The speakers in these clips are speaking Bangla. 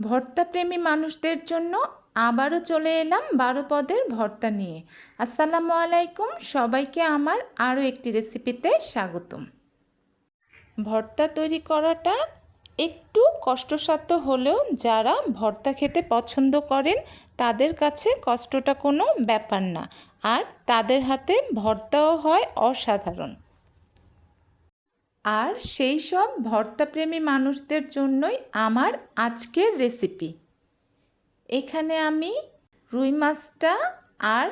ভর্তাপ্রেমী মানুষদের জন্য আবারও চলে এলাম বারো পদের ভর্তা নিয়ে। আসসালামু আলাইকুম, সবাইকে আমার আরও একটি রেসিপিতে স্বাগতম। ভর্তা তৈরি করাটা একটু কষ্টসাধ্য হলেও যারা ভর্তা খেতে পছন্দ করেন, তাদের কাছে কষ্টটা কোনো ব্যাপার না। আর তাদের হাতে ভর্তাও হয় অসাধারণ। আর সেই সব ভর্তাপ্রেমী মানুষদের জন্যই আমার আজকের রেসিপি এখানে আমি রুই মাছটা আর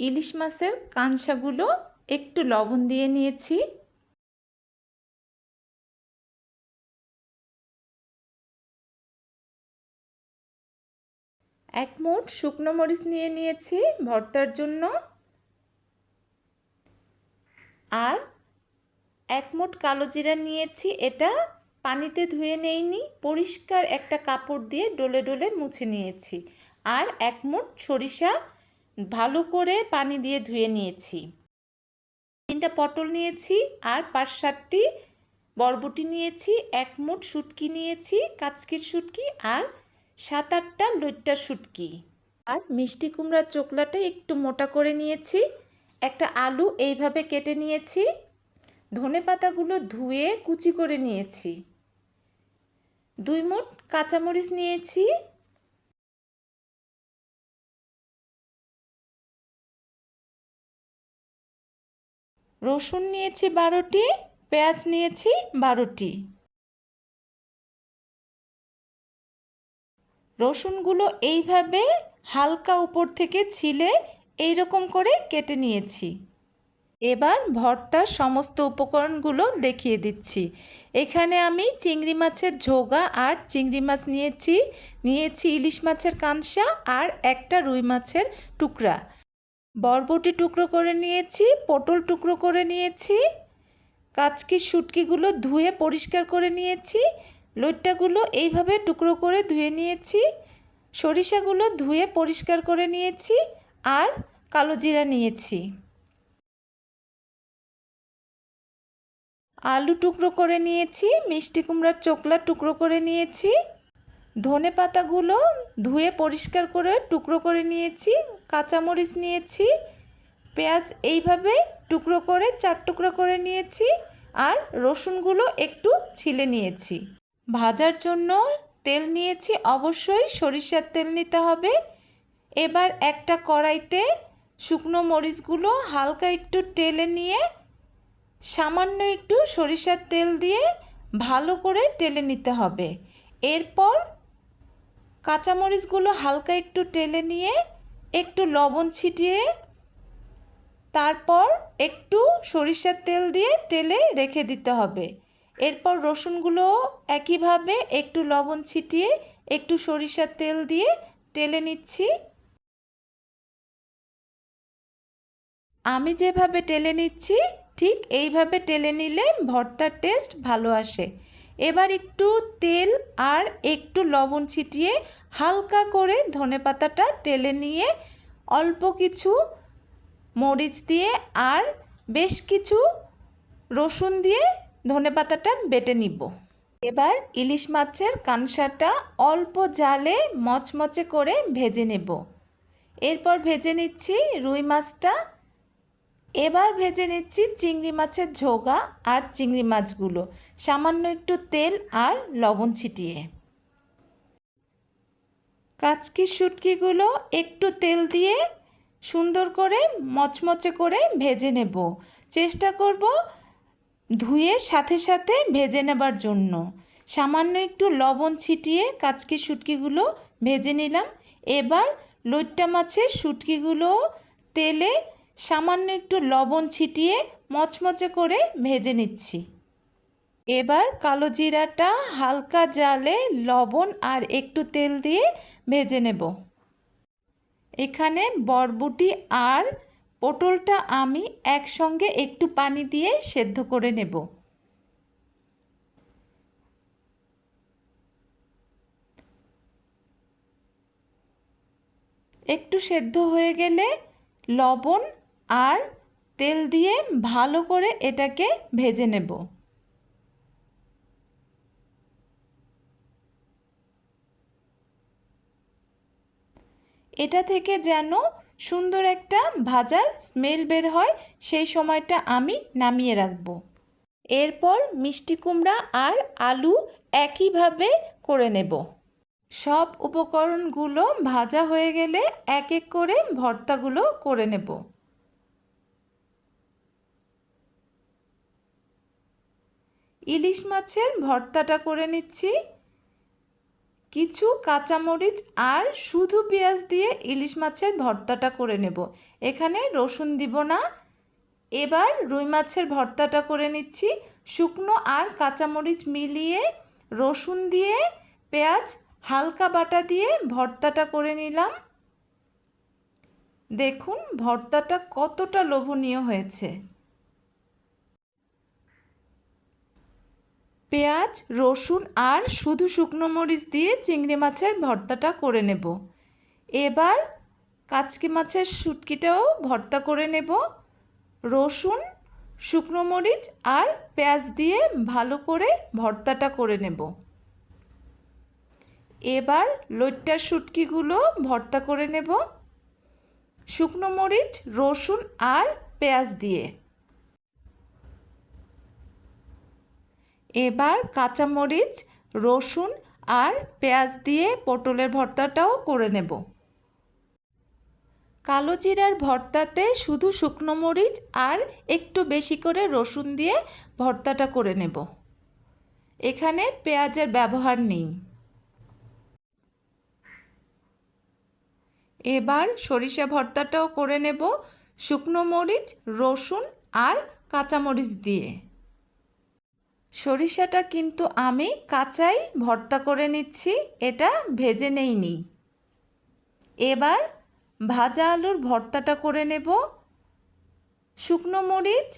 ইলিশ মাছের কাঁসাগুলো একটু লবণ দিয়ে নিয়েছি। এক মুঠ শুকনো মরিচ নিয়ে নিয়েছি ভর্তার জন্য। আর এক মুঠ কালো জিরা নিয়েছি, এটা পানিতে ধুয়ে নেইনি, পরিষ্কার একটা কাপড় দিয়ে ডলে ডলে মুছে নিয়েছি আর এক মুঠ সরিষা ভালো করে পানি দিয়ে ধুয়ে নিয়েছি। তিনটা পটল নিয়েছি আর পাঁচ সাতটি বরবটি নিয়েছি, এক মুঠ শুটকি নিয়েছি, কাচকির শুটকি আর সাত আটটা লইট্টার শুটকি। আর মিষ্টি কুমড়ার চোকলাটা একটু মোটা করে নিয়েছি, একটা আলু এইভাবে কেটে নিয়েছি ধনে পাতাগুলো ধুয়ে কুচি করে নিয়েছি। দুই মুঠ কাঁচামরিচ নিয়েছি। রসুন নিয়েছি বারোটি, পেঁয়াজ নিয়েছি বারোটি। রসুনগুলো এইভাবে হালকা উপর থেকে ছিলে এইরকম করে কেটে নিয়েছি। এবার ভর্তার সমস্ত উপকরণগুলো দেখিয়ে দিচ্ছি। এখানে আমি চিংড়ি মাছের ঝোগা আর চিংড়ি মাছ নিয়েছি নিয়েছি ইলিশ মাছের কাঁসা আর একটা রুই মাছের টুকরা। বরবটি টুকরো করে নিয়েছি, পটল টুকরো করে নিয়েছি, কাচকি শুটকিগুলো ধুয়ে পরিষ্কার করে নিয়েছি, লইট্টাগুলো এইভাবে টুকরো করে ধুয়ে নিয়েছি, সরিষাগুলো ধুয়ে পরিষ্কার করে নিয়েছি আর কালো জিরা নিয়েছি। আলু টুকরো করে নিয়েছি, মিষ্টি কুমড়ার চোকলা টুকরো করে নিয়েছি, ধনে পাতাগুলো ধুয়ে পরিষ্কার করে টুকরো করে নিয়েছি, কাঁচামরিচ নিয়েছি, পেঁয়াজ এইভাবে টুকরো করে চার টুকরো করে নিয়েছি আর রসুনগুলো একটু ছিলে নিয়েছি। ভাজার জন্য তেল নিয়েছি, অবশ্যই সরিষার তেল নিতে হবে। এবার একটা কড়াইতে শুকনো মরিচগুলো হালকা একটু টেলে নিয়ে সামান্য একটু সরিষার তেল দিয়ে ভালো করে টেলে নিতে হবে। এরপর কাঁচামরিচগুলো হালকা একটু টেলে নিয়ে একটু লবণ ছিটিয়ে তারপর একটু সরিষার তেল দিয়ে টেলে রেখে দিতে হবে। এরপর রসুনগুলো একইভাবে একটু লবণ ছিটিয়ে একটু সরিষার তেল দিয়ে টেলে নিচ্ছি। আমি যেভাবে টেলে নিচ্ছি ঠিক এইভাবে টেলে নিলে ভর্তার টেস্ট ভালো আসে। এবার একটু তেল আর একটু লবণ ছিটিয়ে হালকা করে ধনে পাতাটা টেলে নিয়ে অল্প কিছু মরিচ দিয়ে আর বেশ কিছু রসুন দিয়ে ধনে পাতাটা বেটে নিব। এবার ইলিশ মাছের কানসাটা অল্প জালে মচমচে করে ভেজে নেব। এরপর ভেজে নিচ্ছি রুই মাছটা এবার ভেজে নিচ্ছি চিংড়ি মাছের ঝোগা আর চিংড়ি মাছগুলো। সামান্য একটু তেল আর লবণ ছিটিয়ে। কাচকি শুটকিগুলো একটু তেল দিয়ে সুন্দর করে মচমচে করে ভেজে নেব। চেষ্টা করব ধুয়ে সাথে সাথে ভেজে নেবার জন্য। সামান্য একটু লবণ ছিটিয়ে কাচকি শুটকিগুলো ভেজে নিলাম। এবার লইট্টা মাছের শুটকিগুলো তেলে সামান্য একটু লবণ ছিটিয়ে মচমচে করে ভেজে নিচ্ছি। এবার কালো জিরাটা হালকা জালে লবণ আর একটু তেল দিয়ে ভেজে নেব। এখানে বরবটি আর পটলটা আমি একসঙ্গে একটু পানি দিয়ে সেদ্ধ করে নেব। একটু সেদ্ধ হয়ে গেলে লবণ আর তেল দিয়ে ভালো করে এটাকে ভেজে নেব। এটা থেকে যেন সুন্দর একটা ভাজার স্মেল বের হয়, সেই সময়টা আমি নামিয়ে রাখব। এরপর মিষ্টি কুমড়া আর আলু একইভাবে করে নেব। সব উপকরণগুলো ভাজা হয়ে গেলে এক এক করে ভর্তাগুলো করে নেব। ইলিশ মাছের ভর্তাটা করে নিচ্ছি। কিছু কাঁচামরিচ আর শুধু পেঁয়াজ দিয়ে ইলিশ মাছের ভর্তাটা করে নেব। এখানে রসুন দিব না। এবার রুই মাছের ভর্তাটা করে নিচ্ছি। শুকনো আর কাঁচামরিচ মিলিয়ে রসুন দিয়ে পেঁয়াজ হালকা বাটা দিয়ে ভর্তাটা করে নিলাম। দেখুন, ভর্তাটা কতটা লোভনীয় হয়েছে। পেঁয়াজ, রসুন আর শুধু শুকনো মরিচ দিয়ে চিংড়ি মাছের ভর্তাটা করে নেব। এবার কাচকি মাছের শুটকিটাও ভর্তা করে নেব। রসুন, শুকনো মরিচ আর পেঁয়াজ দিয়ে ভালো করে ভর্তাটা করে নেব। এবার লইট্টার শুটকিগুলো ভর্তা করে নেব। শুকনো মরিচ, রসুন আর পেঁয়াজ দিয়ে। এবার কাঁচামরিচ, রসুন আর পেঁয়াজ দিয়ে পটলের ভর্তাটাও করে নেব। কালো জিরার ভর্তাতে শুধু শুকনো মরিচ আর একটু বেশি করে রসুন দিয়ে ভর্তাটা করে নেব। এখানে পেঁয়াজের ব্যবহার নেই। এবার সরিষা ভর্তাটাও করে নেব শুকনো মরিচ, রসুন আর কাঁচামরিচ দিয়ে। সরিষাটা কিন্তু আমি কাঁচাই ভর্তা করে নিচ্ছি, এটা ভেজে নেইনি এবার ভাজা আলুর ভর্তাটা করে নেব। শুকনো মরিচ,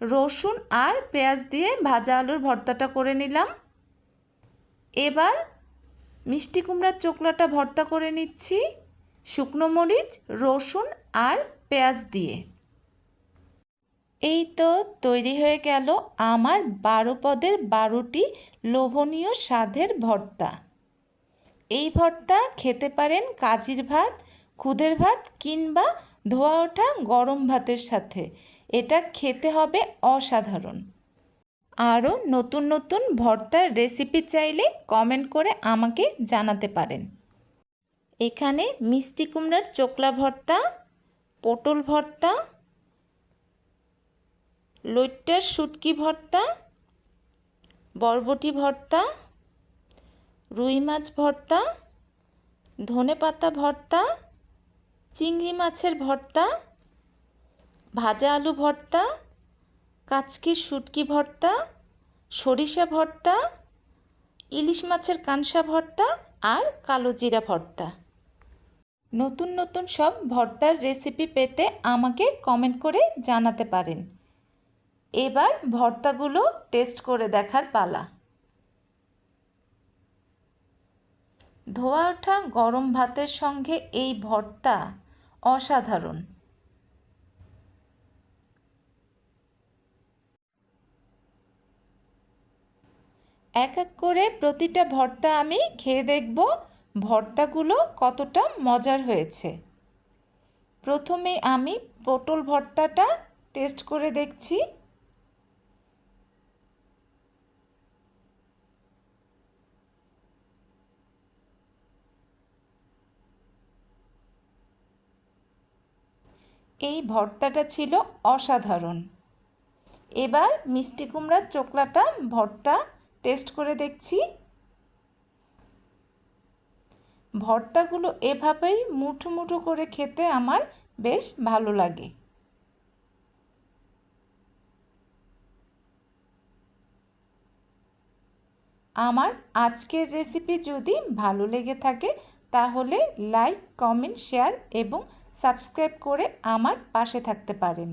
রসুন আর পেঁয়াজ দিয়ে ভাজা আলুর ভর্তাটা করে নিলাম। এবার মিষ্টি কুমড়ার চোকলাটা ভর্তা করে নিচ্ছি, শুকনো মরিচ, রসুন আর পেঁয়াজ দিয়ে। এই তো তৈরি হয়ে গেল আমার বারো পদের বারোটি লোভনীয় স্বাদের ভর্তা। এই ভর্তা খেতে পারেন কাজির ভাত, খুদের ভাত কিংবা ধোয়া ওঠা গরম ভাতের সাথে। এটা খেতে হবে অসাধারণ। আরও নতুন নতুন ভর্তার রেসিপি চাইলে কমেন্ট করে আমাকে জানাতে পারেন। এখানে মিষ্টি কুমড়ার চোকলা ভর্তা, পটল ভর্তা লইট্টার শুটকি ভর্তা, বরবটি ভর্তা, রুই মাছ ভর্তা, ধনে পাতা ভর্তা, চিংড়ি মাছের ভর্তা, ভাজা আলু ভর্তা কাচকির শুটকি ভর্তা, সরিষা ভর্তা, ইলিশ মাছের কানসা ভর্তা আর কালো জিরা ভর্তা। নতুন নতুন সব ভর্তার রেসিপি পেতে আমাকে কমেন্ট করে জানাতে পারেন। এবার ভর্তাগুলো টেস্ট করে দেখার পালা। ধোয়া ওঠা গরম ভাতের সঙ্গে এই ভর্তা অসাধারণ। এক এক করে প্রতিটা ভর্তা আমি খেয়ে দেখব ভর্তাগুলো কতটা মজার হয়েছে। প্রথমে আমি পটল ভর্তাটা টেস্ট করে দেখছি। এই ভর্তাটা ছিল অসাধারণ। এবার মিষ্টি কুমড়ার চোকলাটা ভর্তা টেস্ট করে দেখছি। ভর্তাগুলো এভাবেই মুঠো মুঠো করে খেতে আমার বেশ ভালো লাগে। আমার আজকের রেসিপি যদি ভালো লেগে থাকে, তাহলে লাইক, কমেন্ট, শেয়ার এবং সাবস্ক্রাইব করে আমার পাশে থাকতে পারেন।